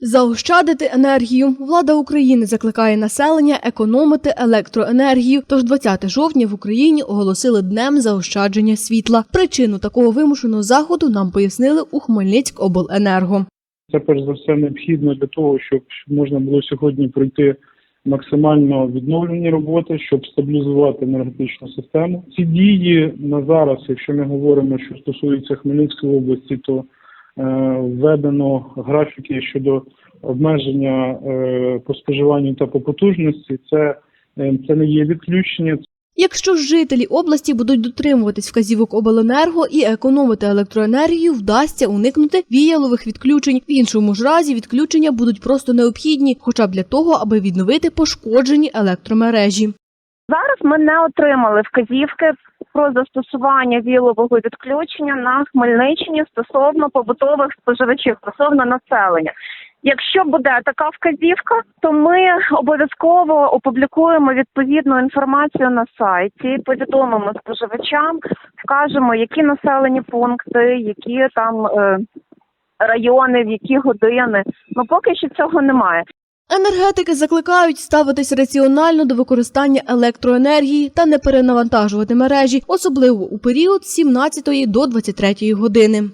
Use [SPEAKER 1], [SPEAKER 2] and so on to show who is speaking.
[SPEAKER 1] Заощадити енергію. Влада України закликає населення економити електроенергію. Тож 20 жовтня в Україні оголосили днем заощадження світла. Причину такого вимушеного заходу нам пояснили у Хмельницькобленерго.
[SPEAKER 2] Це перш за все необхідно для того, щоб можна було сьогодні пройти максимально відновлені роботи, щоб стабілізувати енергетичну систему. Ці дії на зараз, якщо ми говоримо, що стосується Хмельницької області, то введено графіки щодо обмеження е, по споживанню та по потужності. Це, е, це не є відключення,
[SPEAKER 1] Якщо жителі області будуть дотримуватись вказівок обленерго і економити електроенергію, вдасться уникнути віялових відключень. В іншому ж разі відключення будуть просто необхідні, хоча б для того, аби відновити пошкоджені електромережі.
[SPEAKER 3] Ми не отримали вказівки про застосування вілового відключення на Хмельниччині стосовно побутових споживачів, стосовно населення. Якщо буде така вказівка, то ми обов'язково опублікуємо відповідну інформацію на сайті, повідомимо споживачам, вкажемо, які населені пункти, які там е, райони, в які години. Ну поки що цього немає.
[SPEAKER 1] Енергетики закликають ставитись раціонально до використання електроенергії та не перенавантажувати мережі, особливо у період з 17 до 23 години.